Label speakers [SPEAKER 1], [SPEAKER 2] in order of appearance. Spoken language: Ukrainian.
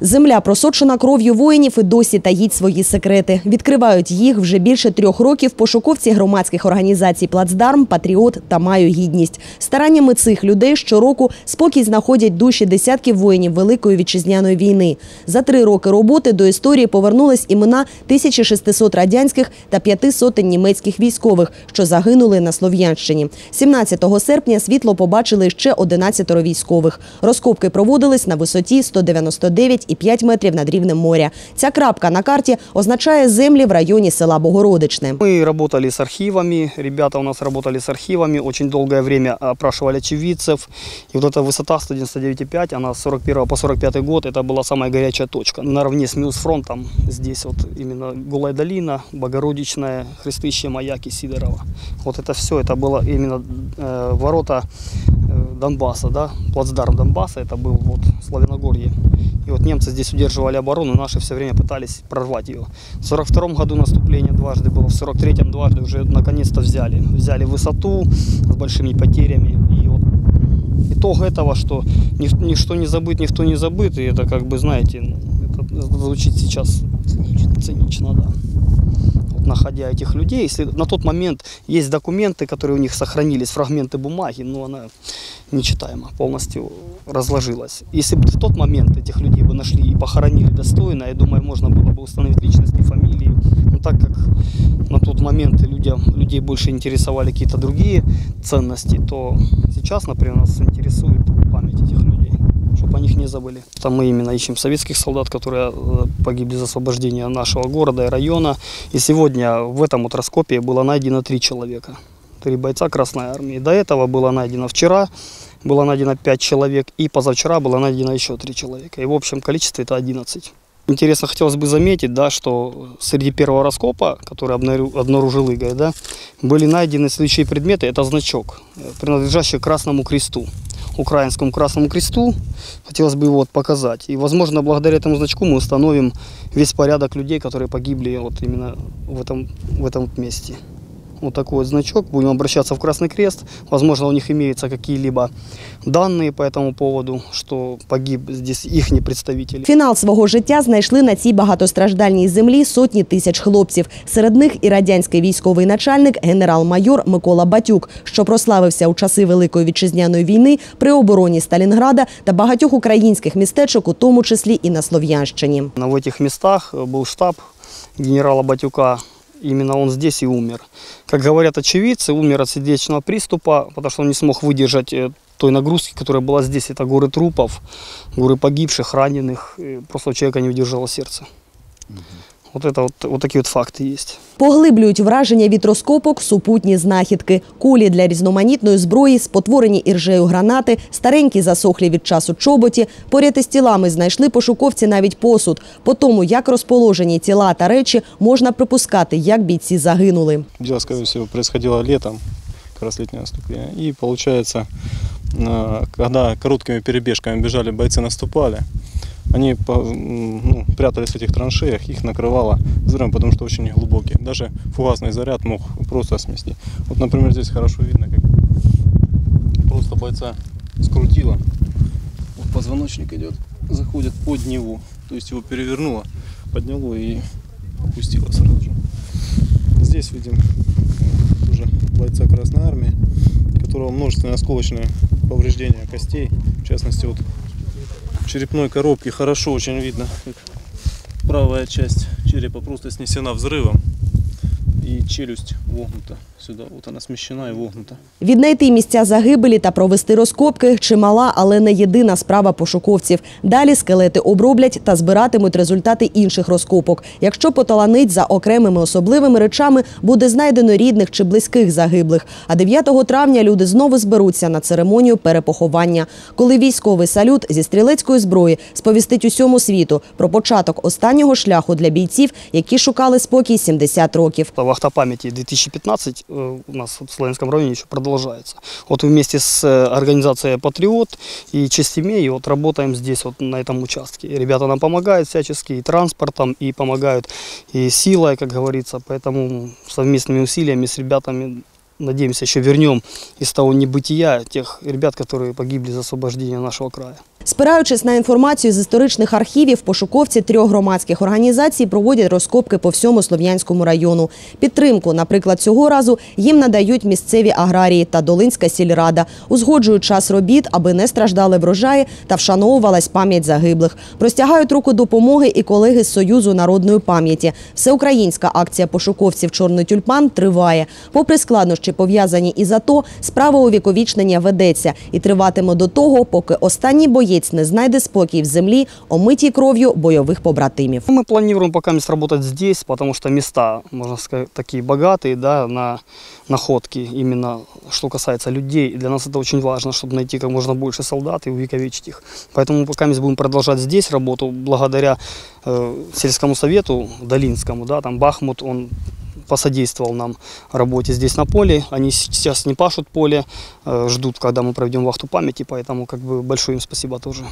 [SPEAKER 1] Земля просочена кров'ю воїнів і досі таїть свої секрети. Відкривають їх вже більше трьох років пошуковці громадських організацій «Плацдарм», «Патріот» та «Маю гідність». Стараннями цих людей щороку спокій знаходять душі десятків воїнів Великої вітчизняної війни. За три роки роботи до історії повернулись імена 1600 радянських та п'яти сотень німецьких військових, що загинули на Слов'янщині. 17 серпня світло побачили ще 11 військових. Розкопки проводились на висоті 199,5 метрів над рівнем моря. Ця крапка на карті означає землі в районі села Богородичне.
[SPEAKER 2] Мы работали с архивами, ребята у нас работали с архивами, очень долгое время опрашивали очевидцев. И вот эта высота 199,5, она с 41 по 45 год, это была самая горячая точка. Наравне с Мьюз-фронтом, здесь вот именно Голая долина, Богородичная, Христыще, Маяки, Сидорова. Вот это все, это было именно э, ворота э, Донбасса, да, плацдарм Донбасса, это был вот Славяногорье. И вот немцы здесь удерживали оборону, наши все время пытались прорвать ее. В 42 году наступление дважды было, в 43-м дважды уже наконец-то взяли. Взяли высоту с большими потерями. И вот итог этого, что ни- ничто не забыт, никто не забыт, и это как бы, знаете, ну, это звучит сейчас цинично, цинично да. Находя этих людей, если на тот момент есть документы, которые у них сохранились, фрагменты бумаги, но она нечитаема, полностью разложилась. Если бы в тот момент этих людей бы нашли и похоронили достойно, я думаю, можно было бы установить личности, фамилии. Но так как на тот момент людям, людей больше интересовали какие-то другие ценности, то сейчас, например, нас интересует память этих людей, чтобы о них не забыли. Там мы именно ищем советских солдат, которые э, погибли за освобождение нашего города и района. И сегодня в этом вот было найдено три человека три бойца Красной Армии. До этого было найдено вчера, было найдено 5 человек, и позавчера было найдено еще 3 человека. И в общем количестве это 11. Интересно хотелось бы заметить, да, что среди первого раскопа, который обнару- обнаружил Игорь, да, были найдены следующие предметы. Это значок, э, принадлежащий Красному Кресту, украинскому Красному Кресту. Хотелось бы его вот показать. И, возможно, благодаря этому значку мы установим весь порядок людей, которые погибли вот именно в этом, в этом месте вот такой вот значок. Будем обращаться в Красный Крест. Возможно, у них имеются какие-либо данные по этому поводу, что погиб здесь их представитель.
[SPEAKER 1] Фінал свого життя знайшли на цій багатостраждальній землі сотні тисяч хлопців. Серед них і радянський військовий начальник генерал-майор Микола Батюк, що прославився у часи Великої вітчизняної війни при обороні Сталінграда та багатьох українських містечок, у тому числі і на Слов'янщині.
[SPEAKER 2] На в этих местах э, был штаб генерала Батюка. Именно он здесь и умер. Как говорят очевидцы, умер от сердечного приступа, потому что он не смог выдержать э, той нагрузки, которая была здесь. Это горы трупов, горы погибших, раненых. Просто у человека не выдержало сердце. Вот это вот, вот такие вот факты есть.
[SPEAKER 1] Поглиблюють враження від розкопок супутні знахідки, кулі для різноманітної зброї, спотворені іржею гранати, старенькі засохлі від часу чоботі. Поряд із тілами знайшли пошуковці навіть посуд. По тому, як розположені тіла та речі, можна припускати, як бійці загинули.
[SPEAKER 3] Дело, скорее всего, происходило летом, как раз летнее наступление. И получается, э, когда короткими перебежками бежали, бойцы наступали, Они ну, прятались в этих траншеях, их накрывало взрывом, потому что очень глубокие. Даже фугасный заряд мог просто смести. Вот, например, здесь хорошо видно, как просто бойца скрутило. Вот позвоночник идет, заходит под него, то есть его перевернуло, подняло и опустило сразу же. Здесь видим уже бойца Красной Армии, у которого множественные осколочные повреждения костей, в частности вот черепной коробки хорошо очень видно, как правая часть черепа просто снесена взрывом и челюсть вогнута сюда, вот она смещена и вогнута.
[SPEAKER 1] Віднайти місця загибелі та провести розкопки чимала, але не єдина справа пошуковців. Далі скелети оброблять та збиратимуть результати інших розкопок. Якщо поталанить за окремими особливими речами, буде знайдено рідних чи близьких загиблих. А 9 травня люди знову зберуться на церемонію перепоховання, коли військовий салют зі стрілецької зброї сповістить усьому світу про початок останнього шляху для бійців, які шукали спокій 70 років.
[SPEAKER 2] Вахта памяти 2015 э, у нас в Славянском районе еще продолжается. Вот вместе с э, организацией «Патриот» и «Честь вот работаем здесь, вот на этом участке. Ребята нам помогают всячески и транспортом, и помогают и силой, как говорится. Поэтому совместными усилиями с ребятами надеемся, еще вернем из того небытия тех ребят, которые погибли за освобождение нашего края.
[SPEAKER 1] Спираючись на інформацію з історичних архівів, пошуковці трьох громадських організацій проводять розкопки по всьому Слов'янському району. Підтримку, наприклад, цього разу їм надають місцеві аграрії та Долинська сільрада, узгоджують час робіт, аби не страждали врожаї та вшановувалась пам'ять загиблих. Простягають руку допомоги і колеги з Союзу народної пам'яті. Всеукраїнська акція пошуковців Чорний тюльпан триває. Попри складнощі, пов'язані із АТО, справа увіковічнення ведеться і триватиме до того, поки останній боєць не знайде спокій в землі, омитій кров'ю бойових побратимів.
[SPEAKER 2] Мы планируем пока мест работать здесь, потому что места, можно сказать, такие богатые, да, на находки, именно что касается людей. И для нас это очень важно, чтобы найти как можно больше солдат и увековечить их. Поэтому пока мы будем продолжать здесь работу, благодаря э, сельскому совету Долинскому, да, там Бахмут, он посодействовал нам работе здесь на поле. Они сейчас не пашут поле, э, ждут, когда мы проведем вахту памяти, поэтому как бы большое им спасибо тоже.